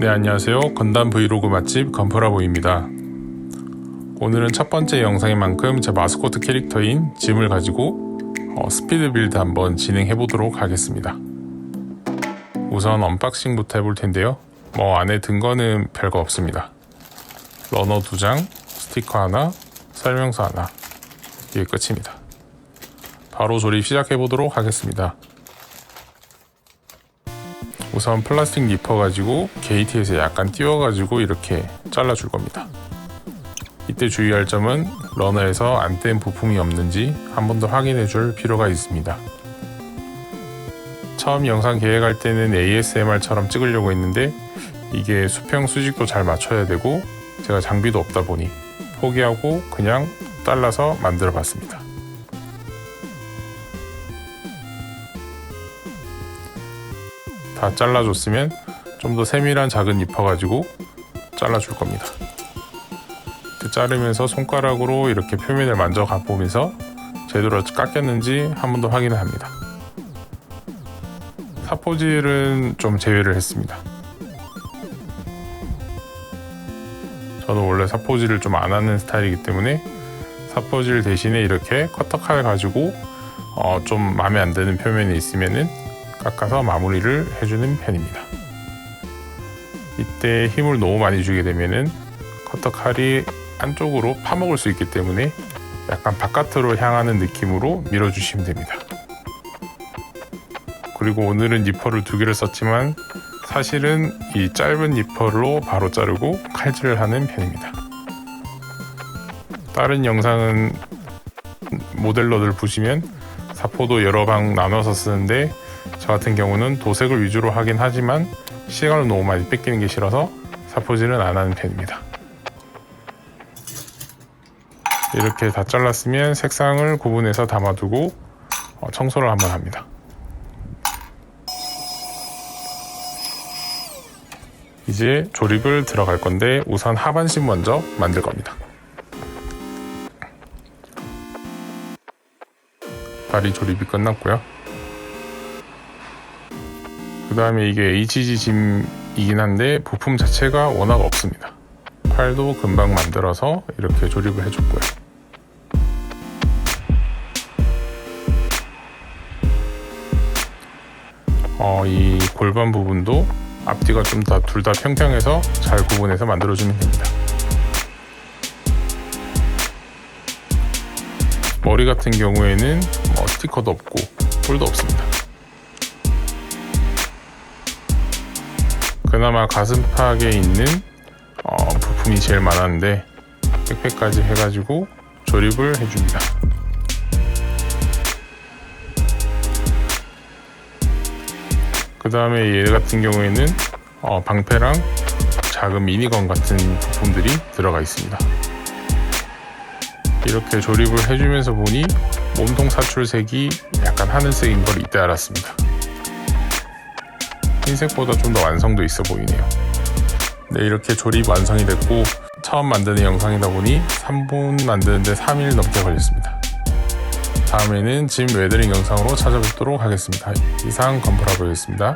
네, 안녕하세요. 건담 브이로그 맛집 건프라보입니다. 오늘은 첫 번째 영상인 만큼 제 마스코트 캐릭터인 짐을 가지고 어, 스피드 빌드 한번 진행해 보도록 하겠습니다. 우선 언박싱부터 해볼 텐데요. 뭐 안에 든 거는 별거 없습니다. 러너 두 장, 스티커 하나, 설명서 하나. 이게 끝입니다. 바로 조립 시작해 보도록 하겠습니다. 우선 플라스틱 니퍼 가지고 게이트에서 약간 띄워가지고 이렇게 잘라줄 겁니다. 이때 주의할 점은 러너에서 안 뗀 부품이 없는지 한 번 더 확인해 줄 필요가 있습니다. 처음 영상 계획할 때는 ASMR처럼 찍으려고 했는데 이게 수평 수직도 잘 맞춰야 되고 제가 장비도 없다 보니 포기하고 그냥 잘라서 만들어 봤습니다. 다 잘라줬으면 좀 더 세밀한 작은 잎어 가지고 잘라줄 겁니다. 자르면서 손가락으로 이렇게 표면을 만져 가 보면서 제대로 깎였는지 한 번 더 확인을 합니다. 사포질은 좀 제외를 했습니다. 저는 원래 사포질을 좀 안 하는 스타일이기 때문에 사포질 대신에 이렇게 커터칼 가지고 어, 좀 마음에 안 드는 표면이 있으면은 깎아서 마무리를 해주는 편입니다. 이때 힘을 너무 많이 주게 되면은 커터 칼이 안쪽으로 파먹을 수 있기 때문에 약간 바깥으로 향하는 느낌으로 밀어주시면 됩니다. 그리고 오늘은 니퍼를 두 개를 썼지만 사실은 이 짧은 니퍼로 바로 자르고 칼질을 하는 편입니다. 다른 영상은 모델러들 보시면 사포도 여러 방 나눠서 쓰는데 저 같은 경우는 도색을 위주로 하긴 하지만 시간을 너무 많이 뺏기는 게 싫어서 사포질은 안 하는 편입니다. 이렇게 다 잘랐으면 색상을 구분해서 담아두고 어, 청소를 한번 합니다. 이제 조립을 들어갈 건데 우선 하반신 먼저 만들 겁니다. 다리 조립이 끝났고요. 그 다음에 이게 HG 짐이긴 한데 부품 자체가 워낙 없습니다. 팔도 금방 만들어서 이렇게 조립을 해줬고요. 어, 이 골반 부분도 앞뒤가 좀 다 둘 다 평평해서 잘 구분해서 만들어주면 됩니다. 머리 같은 경우에는 뭐 스티커도 없고 뿔도 없습니다. 그나마 가슴팍에 있는 어, 부품이 제일 많았는데 백팩까지 해가지고 조립을 해줍니다. 그 다음에 얘 같은 경우에는 어, 방패랑 작은 미니건 같은 부품들이 들어가 있습니다. 이렇게 조립을 해주면서 보니 몸통 사출색이 약간 하늘색인 걸 이때 알았습니다. 흰색보다 좀 더 완성도 있어 보이네요. 네, 이렇게 조립 완성이 됐고 처음 만드는 영상이다 보니 3분 만드는데 3일 넘게 걸렸습니다. 다음에는 짐 웨더링 영상으로 찾아뵙도록 하겠습니다. 이상 건프라보였습니다.